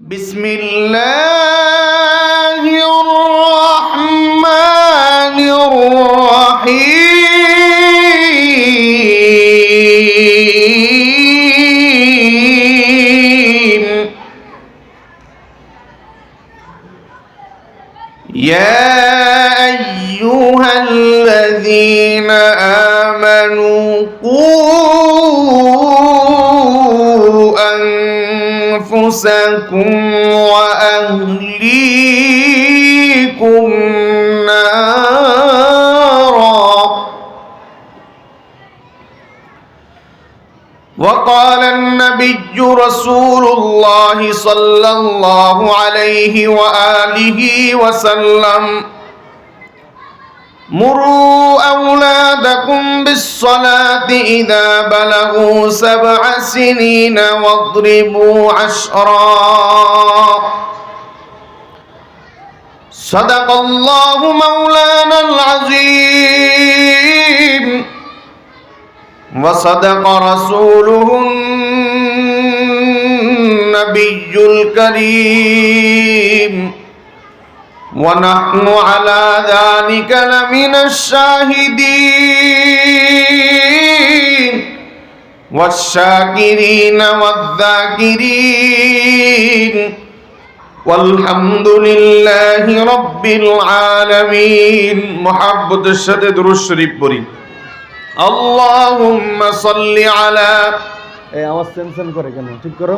বিসমিল্লা وأهليكم نارا. وقال النبي رسول الله صلى الله عليه وآله وسلم مروا أولادكم بالصلاة إذا بلغوا سبع سنين واضربوا عشرا صدق الله مولانا العظيم وصدق رسوله النبي الكريم ونحن على ذلك لمن الشاهدين والشاكرين والذاكرين والحمد لله رب العالمين محبة الشدد الشريف بري اللهم صل على এই আওয়াজ সেনসেন করে কেন ঠিক করো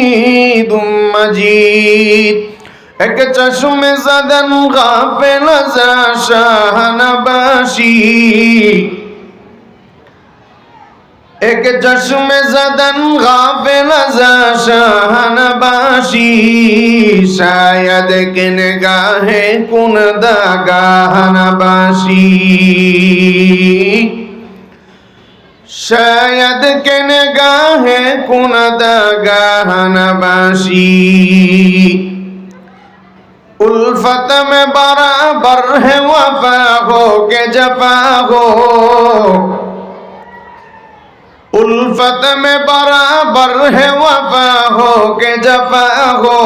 مجید ایک چشم زدن غافل از شاہن باشی ایک چشم زدن غافل از شاہن باشی شاید کہ نگاہ کن دا گاہن باشی شاید کہ نگاہ کن دا दागाहनबासी उल्फत में बराबर है वफा हो के जफा हो। उल्फत में बराबर है वफा हो के जफा हो।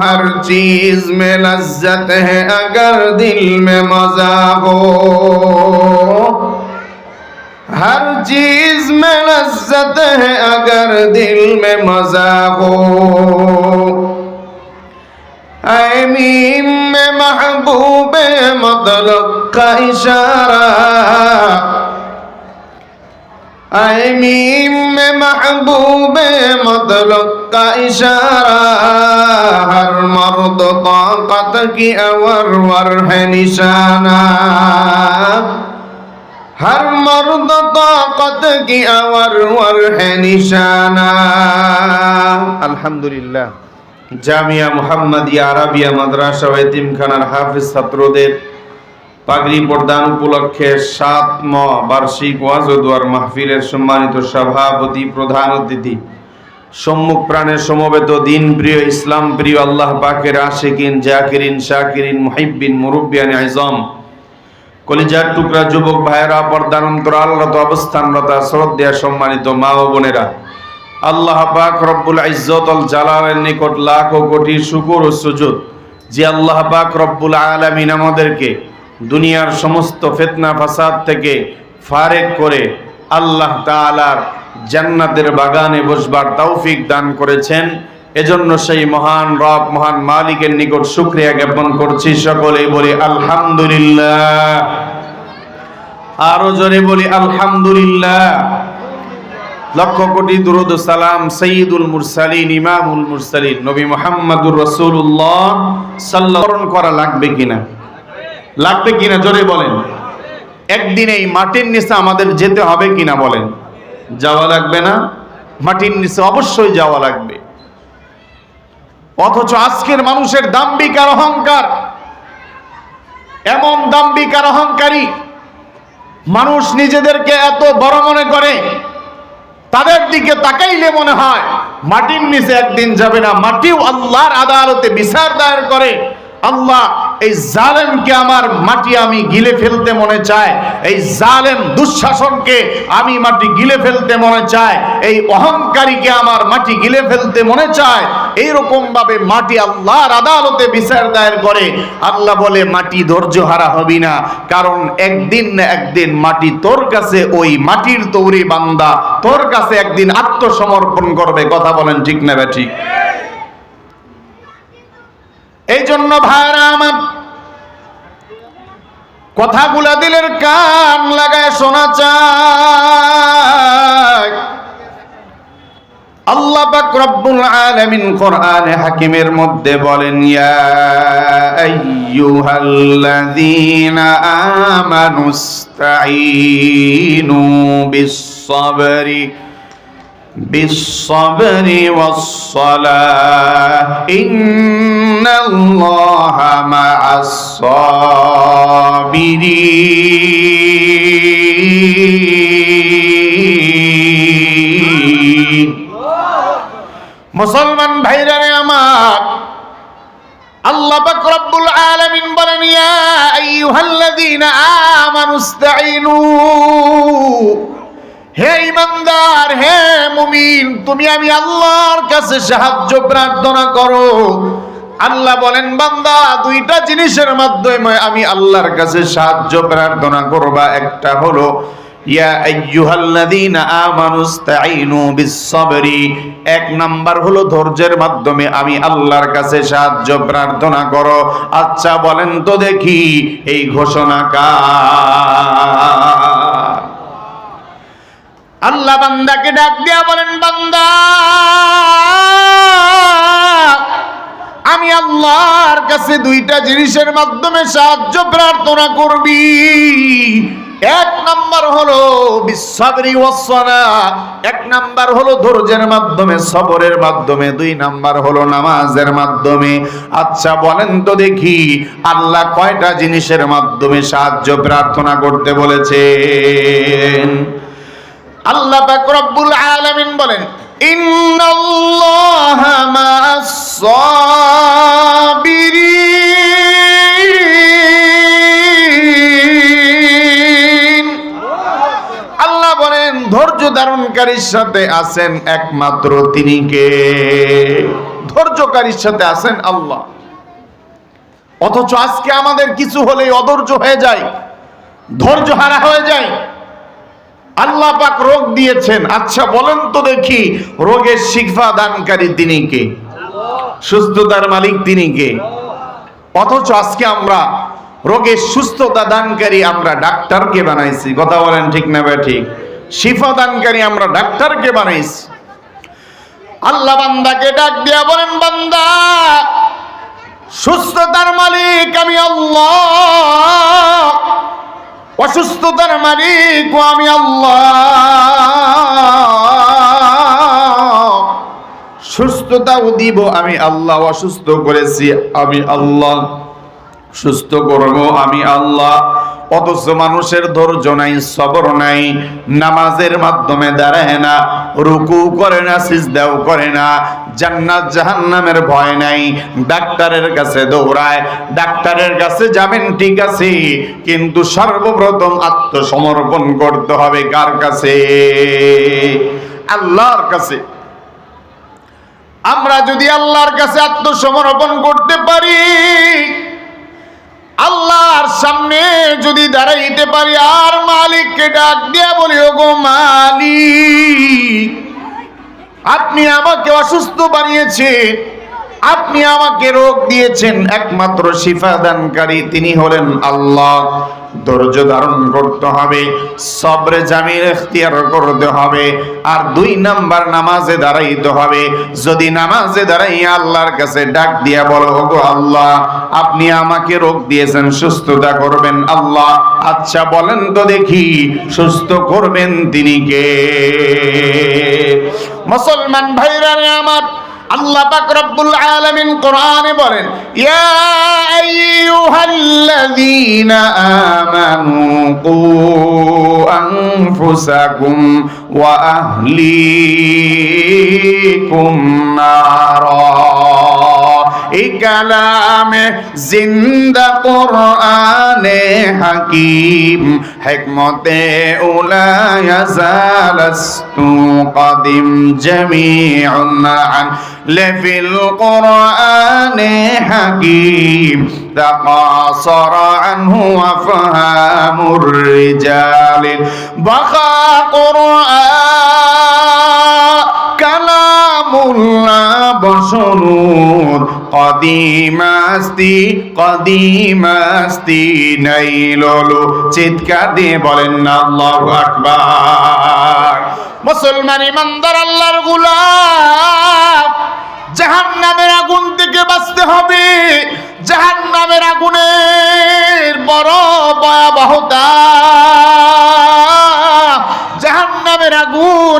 हर चीज़ में लज्जत है अगर दिल में मज़ा हो। ہر چیز میں لذت ہے اگر دل میں مزہ ہو اے میم میں محبوب مطلب کا اشارہ اے میم میں محبوب مطلب کا اشارہ ہر مرد طاقت کی اور ور ہے نشانہ ہر مرد طاقت کی اور ور ہے نشانہ আলহামদুলিল্লাহ। জামিয়া মোহাম্মদিয়া আরবিয়া মাদ্রাসা ও এতিমখানার হাফিজ ছাত্রদের পাগড়ি প্রদান উপলক্ষে সাত ম বার্ষিক ওয়াজদুয়ার মাহফিলের সম্মানিত সভাপতি প্রধান অতিথি। সম্মুখ প্রাণে সমবেত দিন প্রিয় ইসলাম প্রিয় আল্লাহ পাকের আশেকিন, জাকিরিন, শাকিরিন, মুহিব্বিন, মুরব্বিয়ান, আইজম কলিজার টুকরা যুবক ভাইয়েরা পর্দার অন্তরালরত অবস্থানরত শ্রদ্ধা সম্মানিত মা ও বোনেরা, আল্লাহ পাক রব্বুল ইজ্জতুল জালালের নিকট লাখ ও কোটি শুকর ও সুজুদ যে আল্লাহ পাক রব্বুল আলামিন আমাদেরকে দুনিয়ার সমস্ত ফেতনা, ফাসাদ থেকে ফারেক করে আল্লাহ তাআলার জান্নাতের বাগানে বসবার তৌফিক দান করেছেন। এজন্য সেই মহান রব, মহান মালিকের নিকট শুক্রিয়া জ্ঞাপন করছি। সকলে বলি আলহামদুলিল্লাহ। আরও জোরে বলি আলহামদুলিল্লাহ। লক্ষ কোটি দুরুদ সালাম সঈদুল মুরসালিন, ইমামুল মুরসালিন, নবী মোহাম্মদুর রসুল্লাহ সাল্লাহরণ করা লাগবে কিনা? লাগবে কিনা? জোরে বলেন। একদিন এই মাটির নিচে আমাদের যেতে হবে কিনা বলেন? যাওয়া লাগবে না? মাটির নিচে অবশ্যই যাওয়া লাগবে। অথচ আজকের মানুষের দাম্বিকার অহংকার, এমন দাম্বিক আর অহংকারী মানুষ নিজেদেরকে এত বড় মনে করে, তাদের দিকে তাকাইলে মনে হয়, মাটির নিচে একদিন যাবে না। মাটিও আল্লাহর আদালতে বিচার দায়ের করে। আল্লাহ, এই জালেমকে আমার মাটি আমি গিলে ফেলতে মনে চায়। এই জালেম দুঃশাসনকে আমি মাটি গিলে ফেলতে মনে চায়। এই অহংকারীকে আমার মাটি গিলে ফেলতে মনে চায়। এইরকম ভাবে মাটি আল্লাহর আদালতে বিচার দায়ের করে। আল্লাহ বলে, মাটি ধৈর্য হারা হবি না। কারণ একদিন না একদিন মাটি তোর কাছে ওই মাটির তৈরি বান্দা। তোর কাছে একদিন আত্মসমর্পণ করবে। কথা বলেন ঠিক না ঠিক এই জন্য ভাইরা আমার কথাগুলা দিলের কান লাগায় শোনা চায় আল্লাহ পাক রব্বুল আলামিন কোরআনে হাকিমের মধ্যে বলেন, ইয়া আইয়ুহাল্লাযীনা আমানুস্তাঈনু বিস-সাবরি بالصبر والصلاة إن الله مع الصابرين মুসলমান ভাইরারে আমার আল্লাহ পাক রব্বুল আলামিন বলেন ইয়া আইয়ুহাল্লাযীনা আমানুস্তাঈনু হে ইমানদার, হে মুমিন, তুমি আমি আল্লাহর কাছে সাহায্য প্রার্থনা করো। আল্লাহ বলেন, বান্দা, দুইটা জিনিসের মাধ্যমে আমি আল্লাহর কাছে সাহায্য প্রার্থনা করবা। একটা হলো এক নাম্বার হলো, ধৈর্যের মাধ্যমে আমি আল্লাহর কাছে সাহায্য প্রার্থনা করো। আচ্ছা বলেন তো দেখি, এই ঘোষণা কার? আল্লাহ বান্দাকে ডাক দিয়া বলেন, বান্দা, আমি আল্লাহর কাছে দুইটা জিনিসের মাধ্যমে সাহায্য প্রার্থনা করবি। এক নাম্বার হলো বিশ্বরি ওয়াসনা এক নাম্বার হলো ধৈর্যের মাধ্যমে, সবরের মাধ্যমে, দুই নাম্বার হলো নামাজের মাধ্যমে। আচ্ছা বলেন তো দেখি, আল্লাহ কয়টা জিনিসের মাধ্যমে সাহায্য প্রার্থনা করতে বলেছেন? আল্লাহ পাক রব্বুল আলামিন বলেন, ইন্নাল্লাহা মা'আস আল্লাহ বলেন, ধৈর্য ধারণকারীর সাথে আছেন একমাত্র তিনি কে? ধৈর্যকারীর সাথে আছেন আল্লাহ। অথচ আজকে আমাদের কিছু হলেই অধৈর্য হয়ে যায়, ধৈর্য হারা হয়ে যায়। আল্লাহ পাক রোগ দিয়েছেন। আচ্ছা বলেন তো দেখি, রোগের শিফা দানকারী তিনি কে? সুস্থতার মালিক তিনি কে? অথচ আজকে আমরা রোগের সুস্থতা দানকারী আমরা ডাক্তারকে বানাইছি। কথা বলেন ঠিক না ভাই ঠিক? শিফা দানকারী আমরা ডাক্তারকে বানাইছি। আল্লাহ বান্দাকে ডাক দিয়া বলেন, বান্দা, সুস্থতার মালিক আমি আল্লাহ। অসুস্থতার মালিক আমি আল্লাহ। সুস্থতাও দিব, আমি আল্লাহ। অসুস্থ করেছি, আমি আল্লাহ। সুস্থ করব, আমি আল্লাহ। অথচ মানুষের ধৈর্য নাই, সবর নাই, নামাজের মাধ্যমে দাঁড়ায় না, রুকু করে না, সিজদাও করে না, জান্নাত জাহান্নামের ভয় নাই, ডাক্তারের কাছে দৌড়ায়, ডাক্তারের কাছে যাবেন ঠিক আছে, কিন্তু সর্বপ্রথম আত্মসমর্পণ করতে হবে কার কাছে? আল্লাহর কাছে। আমরা যদি আল্লাহর কাছে আত্মসমর্পণ করতে পারি আল্লাহর সামনে যদি দাঁড়াইতে পারি, আর মালিককে ডাক দিয়া বলি গো মালিক, আপনি আমাকে অসুস্থ বানিয়েছেন, আপনি আমাকে রোগ দিয়েছেন। একমাত্র শিফা দানকারী তিনি হলেন আল্লাহ। ধৈর্য ধারণ করতে হবে, সবরে জামির এখতিয়ার করতে হবে, আর দুই নাম্বার নামাজে দাঁড়াইতে হবে। যদি নামাজে দাঁড়াই আল্লাহর কাছে ডাক দিয়া বলো, ওগো আল্লাহ, আপনি আমাকে রোগ দিয়েছেন, সুস্থতা করবেন আল্লাহ। আচ্ছা বলেন তো দেখি, সুস্থ করবেন তিনি কে? মুসলমান ভাইরা আমার আল্লাহ পাক রব্বুল আলামিন কোরআনে বলেন ইয়া আইয়ুহাল্লাযীনা আমানু কু আনফুসাকুম ওয়া আহলিকুম নারা। কালামে জিন্দা কোরআনে হাকিম হিকমতে উলায়া জালাস্তু قدم جميع عن لفي القرآن حكيم تقاصر عنه وفهام الرجال بقى قرآن বসরুদ কদিমাস্তি কদিমাস্তি নাই ললো চিৎকার দিয়ে বলেন না আল্লাহু আকবার। মুসলমানি ইমানদার, আল্লাহরগুলা জাহান নামের আগুন থেকে বাঁচতে হবে। জাহান নামের আগুনের বড় ভয়াবহতা।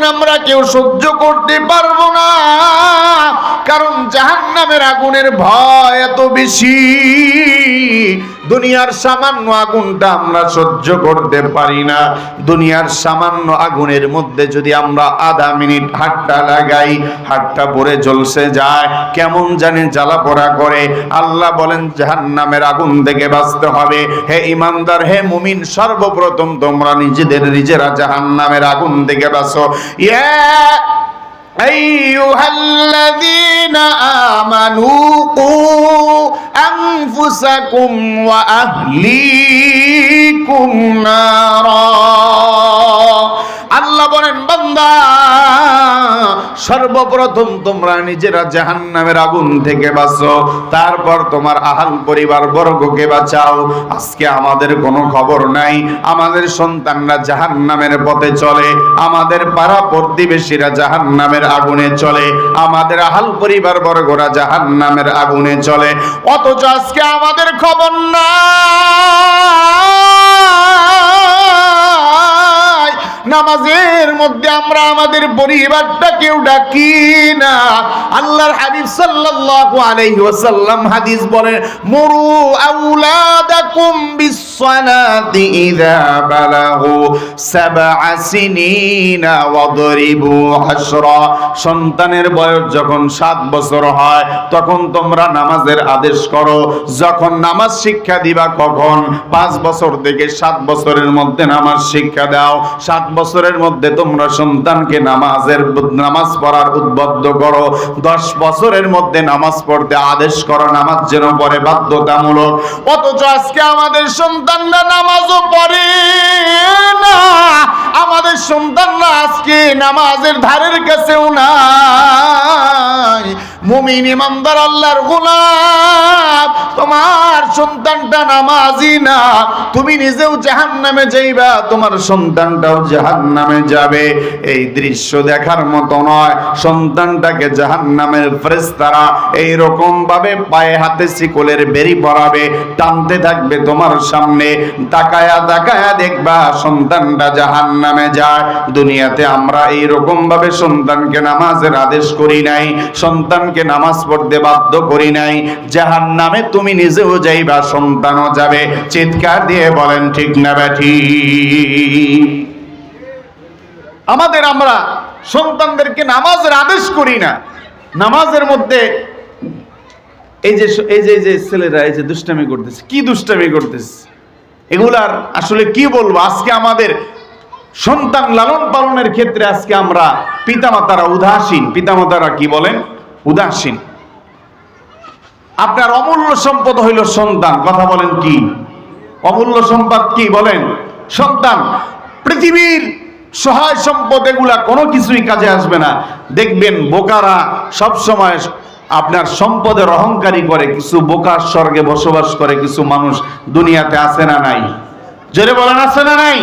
আমরা কেউ সহ্য করতে পারব না। কারণ জাহান্নামের আগুনের ভয় এত বেশি। দুনিয়ার সামান্য আগুনটা আমরা সহ্য করতে পারি না। দুনিয়ার সামান্য আগুনের মধ্যে যদি আমরা আধা মিনিট হাতটা লাগাই, হাতটা পরে জ্বলসে যায়, কেমন জানি জ্বালা পোড়া করে। আল্লাহ বলেন, জাহান্নামের আগুন থেকে বাঁচতে হবে। হে ইমানদার, হে মুমিন, সর্বপ্রথম তোমরা নিজেদের নিজেরা জাহান্নামের আগুন থেকে বাঁচো। ইয়া أيها الذين آمنوا قوا أنفسكم وأهليكم نارا الله بنن بندار সর্বপ্রথম তোমরা নিজেরা জাহান্নামের আগুন থেকে বাঁচো। তারপর তোমার আহাল পরিবার বর্গকে বাঁচাও। আজকে আমাদের কোনো খবর নাই। আমাদের সন্তানরা জাহান নামের পথে চলে। আমাদের পাড়া প্রতিবেশীরা জাহান নামের আগুনে চলে। আমাদের আহাল পরিবার বর্গরা জাহান নামের আগুনে চলে। অথচ আজকে আমাদের খবর নাই। নামাজের মধ্যে আমরা আমাদের পরিবারটা কেউ ডাকি না। আল্লাহর হাবিব সাল্লাল্লাহু আলাইহি ওয়াসাল্লাম হাদিস বলেন, মুরু আউলাদাকুম বিসসালাতি ইযা বালাগু সাবআ সিনিনা ওয়াদরিবু আশরা। সন্তানের বয়স যখন সাত বছর হয়, তখন তোমরা নামাজের আদেশ করো। যখন নামাজ শিক্ষা দিবা, কখন? পাঁচ বছর থেকে সাত বছরের মধ্যে নামাজ শিক্ষা দাও। সাত বছরের মধ্যে তোমরা সন্তানকে নামাজের নামাজ পড়ার উদ্বুদ্ধ করো। দশ বছরের মধ্যে নামাজ পড়তে আদেশ করো, নামাজ যেন পড়ে বাধ্যতামূলক। অথচ আজকে আমাদের সন্তানরা নামাজও পড়ে না। আমাদের সন্তানরা আজকে নামাজের ধারের কাছেও নাই। মুমিন ইমানদার, আল্লাহর গোলাপ তোমার সন্তানটা নামাজি না, তুমি নিজেও জাহান্নামে যাইবা, তোমার সন্তানটাও জাহান্নামে যাবে। এই দৃশ্য দেখার মতো নয়, সন্তানটাকে জাহান্নামের ফেরেশতারা এই রকম ভাবে পায়ে হাতে শিকলের বেরি পরাবে, টানতে থাকবে তোমার সামনে। তাকায়া তাকায়া দেখবা সন্তানটা জাহান নামে যায়। দুনিয়াতে আমরা এই রকম ভাবে সন্তানকে নামাজের আদেশ করি নাই, সন্তানকে নামাজ পড়তে বাধ্য করি নাই। জাহান নামে তুমি নিজেও যাইবা সন্তানও যাবে। চিৎকার দিয়ে বলেন, ঠিক না ব্যাঠি। আমাদের আমরা সন্তানদেরকে নামাজের আদেশ করি না। নামাজের মধ্যে এই যে এই যে যে ছেলেরা, এই যে দুষ্টামি করতেছে, কি দুষ্টামি করতেছে? এগুলার আসলে কি বলব? আজকে আমাদের সন্তান লালন পালনের ক্ষেত্রে আজকে আমরা পিতামাতারা উদাসীন। পিতামাতারা কি বলেন? উদাসীন। আপনার অমূল্য সম্পদ হইল সন্তান। কথা বলেন কি? অমূল্য সম্পদ কি বলেন? সন্তান, পৃথিবীর সহায় সম্পদ এগুলা কোনো কিছুই কাজে আসবে না। দেখবেন বোকারা সব সময় আপনার সম্পদের অহংকারী করে, কিছু বোকার স্বর্গে বসবাস করে, কিছু মানুষ দুনিয়াতে আসে না নাই? জোরে বলেন, আছে না নাই?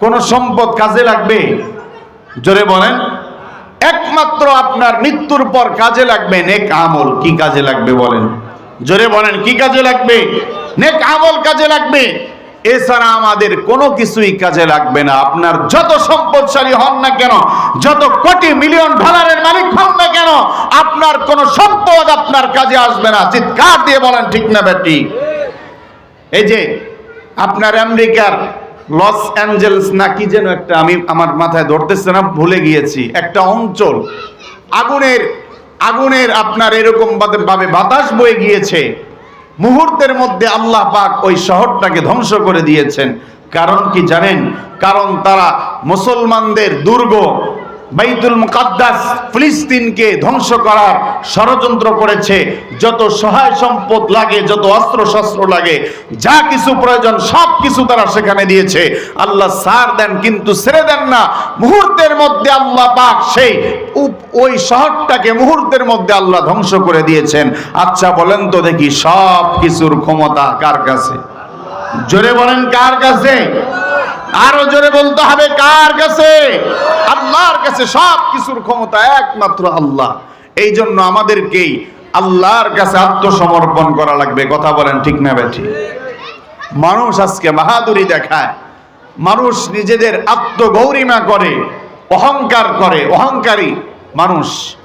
কোন সম্পদ কাজে লাগবে? জোরে বলেন। একমাত্র আপনার মৃত্যুর পর কাজে লাগবে নেক আমল। কি কাজে লাগবে বলেন? জোরে বলেন, কি কাজে লাগবে? নেক আমল কাজে লাগবে? এছাড়া আমাদের কোনো কিছুই কাজে লাগবে না। আপনার যত সম্পদশালী হন না কেন, যত কোটি মিলিয়ন ডলারের মালিক হন না কেন, আপনার কোনো সম্পদ আপনার কাজে আসবে না। চিৎকার দিয়ে বলেন, ঠিক না বেটি? এই যে আপনার আমেরিকার লস অ্যাঞ্জেলস না কি যেন একটা আমি আমার মাথায় ধরতেছে না, ভুলে গিয়েছি। একটা অঞ্চল, আগুনের আগুনের আপনার এরকম ভাবে- বাতাস বয়ে গিয়েছে। মুহূর্তের মধ্যে আল্লাহ পাক ওই শহরটাকে ধ্বংস করে দিয়েছেন। কারণ কি জানেন? কারণ তারা মুসলমানদের দুর্গ বাইতুল মুকাদ্দাস ফিলিস্তিনকে ধ্বংস করার ষড়যন্ত্র করেছে। যত সহায় সম্পদ লাগে, যত অস্ত্র শস্ত্র লাগে, যা কিছু প্রয়োজন, সব কিছু তারা সেখানে দিয়েছে। আল্লাহ সার দেন, কিন্তু ছেড়ে দেন না। মুহূর্তের মধ্যে আল্লাহ পাক সেই ওই শহরটাকে মুহূর্তের মধ্যে আল্লাহ ধ্বংস করে দিয়েছেন। আচ্ছা বলেন তো দেখি সব কিছুর ক্ষমতা কার কাছে? জোরে বলেন কার কাছে? আরও জোরে বলতে হবে, কার কাছে? আল্লাহর কাছে সব কিছুর ক্ষমতা একমাত্র আল্লাহ। এই জন্য আমাদেরকেই আল্লাহর কাছে আত্মসমর্পণ করা লাগবে। কথা বলেন ঠিক না বেঠি? মানুষ আজকে বাহাদুরি দেখায়। মানুষ নিজেদের আত্মগৌরিমা করে, অহংকার করে, অহংকারী মানুষ।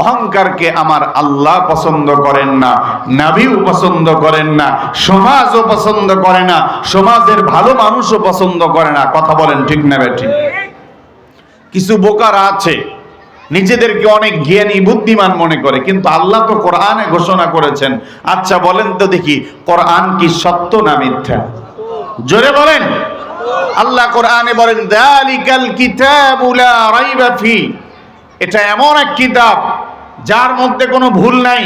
অহংকারকে আমার আল্লাহ পছন্দ করেন না, নাবিও পছন্দ করেন না, সমাজও পছন্দ করে না, সমাজের ভালো মানুষও পছন্দ করে না। কথা বলেন ঠিক না বেঠিক কিছু বোকারা আছে, নিজেদেরকে অনেক জ্ঞানী, বুদ্ধিমান মনে করে, কিন্তু আল্লাহ তো কোরআনে ঘোষণা করেছেন। আচ্ছা বলেন তো দেখি, কোরআন কি সত্য না মিথ্যা? জোরে বলেন। আল্লাহ কোরআনে বলেন, দালিকাল কিতাবু লা রাইবা ফি। এটা এমন এক কিতাব যার মধ্যে কোনো ভুল নাই,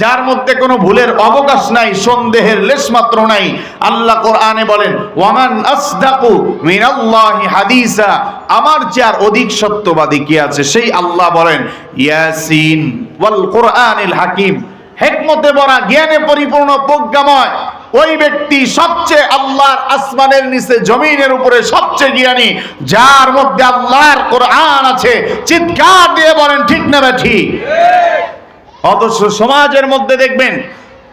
যার মধ্যে কোনো ভুলের অবকাশ নাই, সন্দেহের লেশমাত্র নাই, আল্লাহ কোরআনে বলেন, ওয়ামান আসদাকু মিনাল্লাহি হাদিসা আমার চেয়ে অধিক সত্যবাদী কি আছে? সেই আল্লাহ বলেন, ইয়াসিন ওয়াল কোরআনিল হাকিম হেকমতে ভরা জ্ঞানে পরিপূর্ণ, প্রজ্ঞাময়। ওই ব্যক্তি সবচেয়ে আল্লাহর আসমানের নিচে, জমিনের উপরে সবচেয়ে জ্ঞানী, যার মধ্যে আল্লাহর কোরআন আছে। চিৎকার দিয়ে বলেন, ঠিক না ঠিক অথচ সমাজের মধ্যে দেখবেন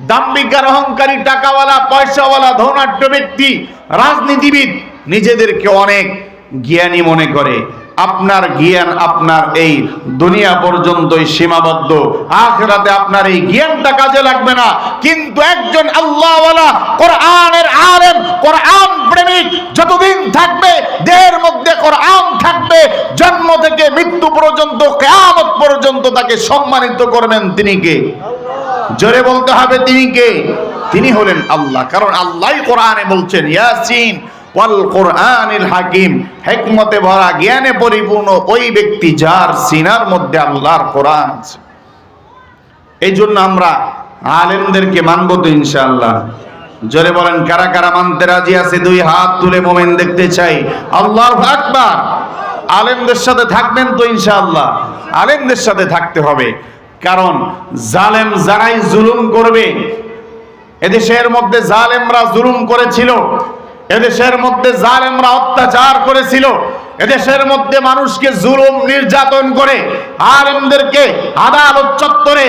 দাম্বিকার অহংকারী, টাকাওয়ালা, পয়সাওয়ালা, ধনাঢ্য ব্যক্তি, রাজনীতিবিদ, নিজেদেরকে অনেক জ্ঞানী মনে করে। আপনার জ্ঞান, আপনার এই দুনিয়া পর্যন্তই সীমাবদ্ধ। আখেরাতে আপনার এই জ্ঞানটা কাজে লাগবে না। কিন্তু একজন আল্লাহওয়ালা, কোরআনের আলেম, কোরআন প্রেমিক, যতদিন থাকবে, দেহের মধ্যে কোরআন থাকবে, জন্ম থেকে মৃত্যু পর্যন্ত, কেয়ামত পর্যন্ত তাকে সম্মানিত করবেন তিনি কে? জোরে বলতে হবে, তিনি কে? তিনি হলেন আল্লাহ। কারণ আল্লাহ কোরআনে বলছেন, ইয়াসিন ওয়াল কোরআনিল হাকিম, হেকমতে ভরা, জ্ঞানে পরিপূর্ণ ওই ব্যক্তি যার সিনার মধ্যে আল্লাহর কোরআন আছে। এই জন্য আমরা আলেমদেরকে মানব তো ইনশাআল্লাহ। জোরে বলেন, কারা কারা মানতে রাজি আছে? দুই হাত তুলে মোমেন দেখতে চাই। আল্লাহ আকবার! আলেমদের সাথে থাকবেন তো ইনশাআল্লাহ। আলেমদের সাথে থাকতে হবে। কারণ জালেম যারাই জুলুম করবে, এদেশের মধ্যে জালেমরা জুলুম করেছিল এদেশের মধ্যে জালেমরা অত্যাচার করেছিল। এদেশের মধ্যে মানুষকে জুলুম, নির্যাতন করে আলেমদেরকে আদালত চত্বরে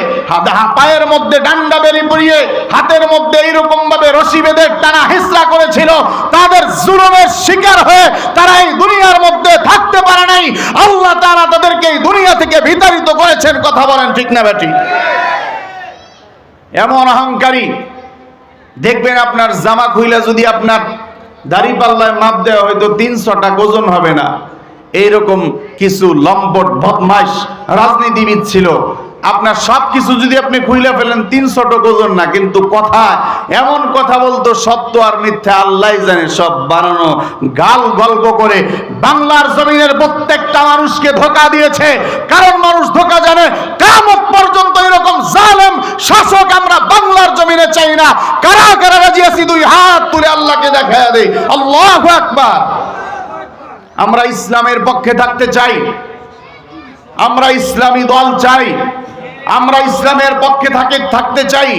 পায়ের মধ্যে ডান্ডা বেরি পরিয়ে হাতের মধ্যে এইরকম ভাবে রশি বেঁধে টানা হেসরা করেছিল। তাদের জুলুমের শিকার হয়ে তারা এই দুনিয়ার মধ্যে থাকতে পারে নাই। আল্লাহ তারা তাদেরকে এই দুনিয়া থেকে বিতাড়িত করেছেন, কথা বলেন ঠিক না বেটি এমন অহংকারী। দেখবেন আপনার জামা খুইলা যদি আপনার দাড়ি পাল্লায় মাপ দেওয়া হয়তো তিনশোটা ওজন হবে না। এইরকম কিছু লম্পট বদমাস রাজনীতিবিদ ছিল। আপনার সব কিছু যদি আপনি খুইলে ফেলেন তিনশো ওজন না, কিন্তু কথা, এমন কথা বলতো, সত্য আর মিথ্যা আল্লাহ জানে, সব বানানো, গাল গল্প করে। বাংলার জমিনের প্রত্যেকটা মানুষকে ধোকা দিয়েছে। কারণ মানুষ ধোকা জানে, কামত পর্যন্ত এরকম জালেম শাসক আমরা বাংলার জমিনে চাই না। কারা কারা রাজি আছি? দুই হাত তুলে আল্লাহকে দেখা দেয় আল্লাহ আকবার। আমরা ইসলামের পক্ষে থাকতে চাই। আমরা ইসলামী দল চাই। আমরা ইসলামের পক্ষে থাকে, থাকতে চাই,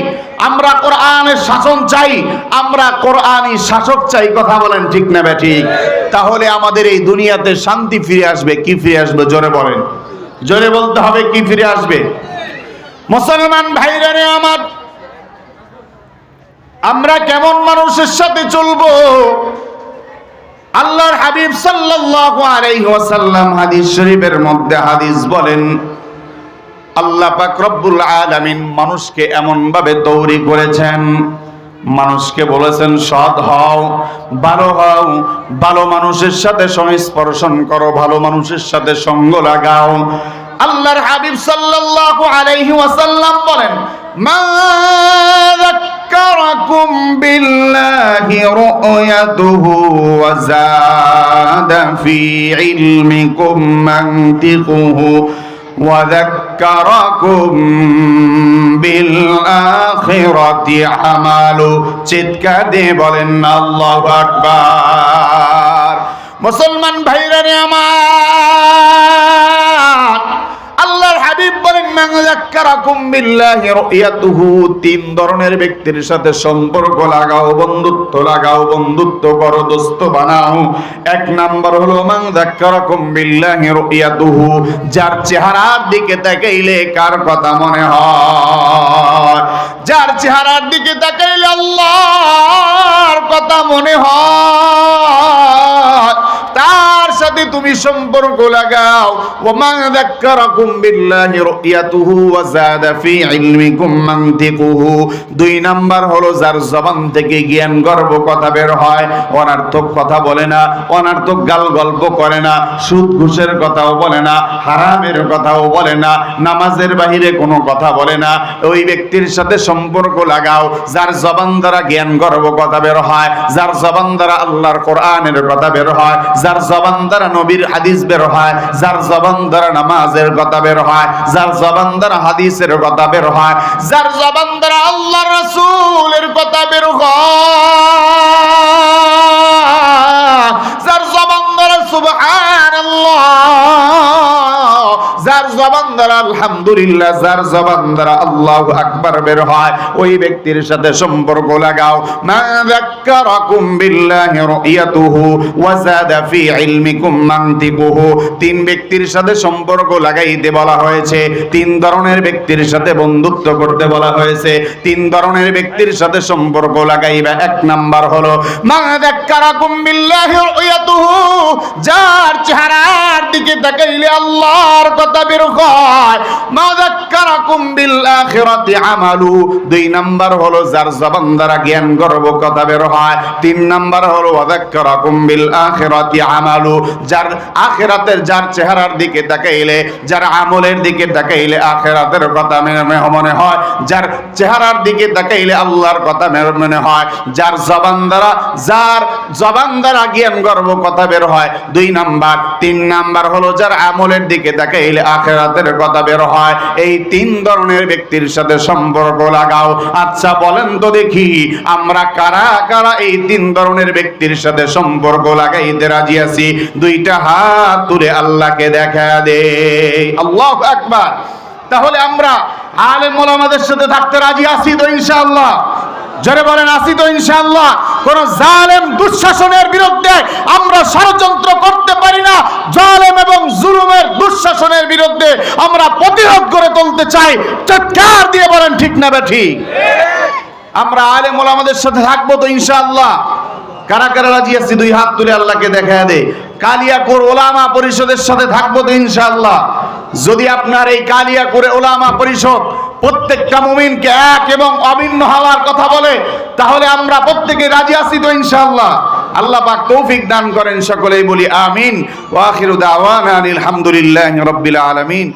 আমরা কোরআনের শাসন চাই, আমরা কোরআনই শাসক চাই, কথা বলেন ঠিক না ঠিক? তাহলে আমাদের এই দুনিয়াতে শান্তি ফিরে আসবে, কি ফিরে আসবে? জোরে বলেন। জোরে বলতে হবে, কি ফিরে আসবে? মুসলমান ভাইরা রে আমার, আমরা কেমন মানুষের সাথে চলবো? আল্লাহর হাবিব সাল্লাল্লাহু আলাইহি ওয়াসাল্লাম হাদিস শরীফের মধ্যে হাদিস বলেন আল্লাহ পাক রব্বুল আলামিন মানুষকে এমনভাবে দৌড়ি করেছেন। মানুষকে বলেছেন, সৎ হও, ভালো হও, ভালো মানুষের সাথে সংস্পর্শন করো, ভালো মানুষের সাথে সঙ্গ লাগাও। আল্লাহর হাবিব সাল্লাল্লাহু আলাইহি ওয়াসাল্লাম বলেন, মা যাক্কারাকুম বিল্লাহি রুয়াতুহু ওয়া যাদা ফি ইলমিকুম মানতিকুহু। وذكركم بالآخرة عمله চিৎকার দিয়ে বলেন আল্লাহু আকবার মুসলমান ভাইরা রে আমার তিন ধরনের ব্যক্তির সাথে সম্পর্ক লাগাও, বন্ধুত্ব লাগাও, বন্ধুত্ব করো, দোস্ত বানাও। এক নাম্বার হলো যার চেহারার দিকে তাকাইলে কার কথা মনে হয়? যার চেহারার দিকে তাকাইলে আল্লাহর কথা মনে হয়। তার সাথে তুমি সম্পর্ক লাগাও। ওমা যাক্কারাকুম বিল্লাহি রুয়াতুহু ওয়া যাদা ফি ইলমিকুম মানতিকুহু। দুই নাম্বার হলো যার জবান থেকে জ্ঞান গর্ব কথা বের হয়, অনার্থক কথা বলে না, অনার্থক গাল গল্প করে না, সুদ ঘুষের কথাও বলে না, হারামের কথাও বলে না, নামাজের বাহিরে কোনো কথা বলে না। ওই ব্যক্তির সাথে সম্পর্ক লাগাও, যার জবান দ্বারা জ্ঞান গর্ব কথা বের হয়, যার জবান দ্বারা আল্লাহর কোরআনের কথা বের হয়, যার জবান দ্বারা নবীর হাদিস বের হয়, যার জবান দ্বারা নামাজের কথা বের হয়, যার জবান দ্বারা হাদিসের কথা বের হয়, যার জবান দ্বারা আল্লাহ রাসূলের কথা বের হয়, যার জবান দ্বারা সুবহানাল্লাহ যার জবান দ্বারা আলহামদুলিল্লাহ, যার জবান দ্বারা আল্লাহু আকবার বের হয়, ওই ব্যক্তির সাথে সম্পর্ক লাগাও। মা যাক্কারাকুম বিল্লাহি রুয়াতুহু ওয়া যাদা ফি ইলমিকুম মানতিকুহু তিন ব্যক্তির সাথে সম্পর্ক লাগাইতে বলা হয়েছে, তিন ধরনের ব্যক্তির সাথে বন্ধুত্ব করতে বলা হয়েছে, তিন ধরনের ব্যক্তির সাথে সম্পর্ক লাগাইবা এক নাম্বার হলো, মা যাক্কারাকুম বিল্লাহি রুয়াতুহু যার চেহারার দিকে তাকাইলে আল্লাহর কথা বের হয় মা যাক্কারাকুম বিল আখিরাতি আমালু। দুই নাম্বার হলো যার জবান দ্বারা জ্ঞান গর্ব কথা বের হয়। তিন নাম্বার হলো ওয়া যাক্কারাকুম বিল আখিরাতি আমালু। যার আখিরাতের, যার চেহারার দিকে তাকাইলে, যার আমলের দিকে তাকাইলে আখিরাতের কথা মনে হয়। যার চেহারার দিকে তাকাইলে আল্লাহর কথা মনে হয়। যার জবান দ্বারা, যার জবান দ্বারা জ্ঞান গর্ব কথা বের হয়। দুই নাম্বার। তিন নাম্বার হলো যার আমলের দিকে তাকাইলে আখেরাতের কথা বের হয়। এই তিন ধরনের ব্যক্তির সাথে সম্পর্ক লাগাও। আচ্ছা বলেন তো দেখি, আমরা কারা কারা এই তিন ধরনের ব্যক্তির সাথে সম্পর্ক লাগাইতে রাজি আছি? দুইটা হাত তুলে আল্লাহকে দেখা দে। আল্লাহ আকবার। তাহলে আমরা আলেম ওলামাদের সাথে থাকতে রাজি আছি তো ইনশাআল্লাহ। জোরে বলেন আসি তো ইনশাআল্লাহ। কোন জালেম দুঃশাসনের বিরুদ্ধে আমরা ষড়যন্ত্র করতে পারি না। জালেম এবং জুলুমের দুঃশাসনের বিরুদ্ধে আমরা প্রতিরোধ করে তুলতে চাই। চিৎকার দিয়ে বলেন, ঠিক না বে ঠিক? আমরা আলেম ওলামাদের সাথে থাকব তো ইনশাআল্লাহ। কারা কারা রাজি আছি? দুই হাত তুলে আল্লাহকে দেখা দে। কালিয়াকুর ওলামা পরিষদের সাথে থাকব তো ইনশাআল্লাহ। যদি আপনার এই কালিয়াকুরে ওলামা পরিষদ প্রত্যেকটা মুমিনকে এক এবং অভিন্ন হওয়ার কথা বলে, তাহলে আমরা প্রত্যেকে রাজি আছি তো ইনশাআল্লাহ। আল্লাহ পাক তৌফিক দান করেন সকলেই, বলি আমিন। ওয়া আখিরু দাওয়ানা আলহামদুলিল্লাহি রাব্বিল আলামিন।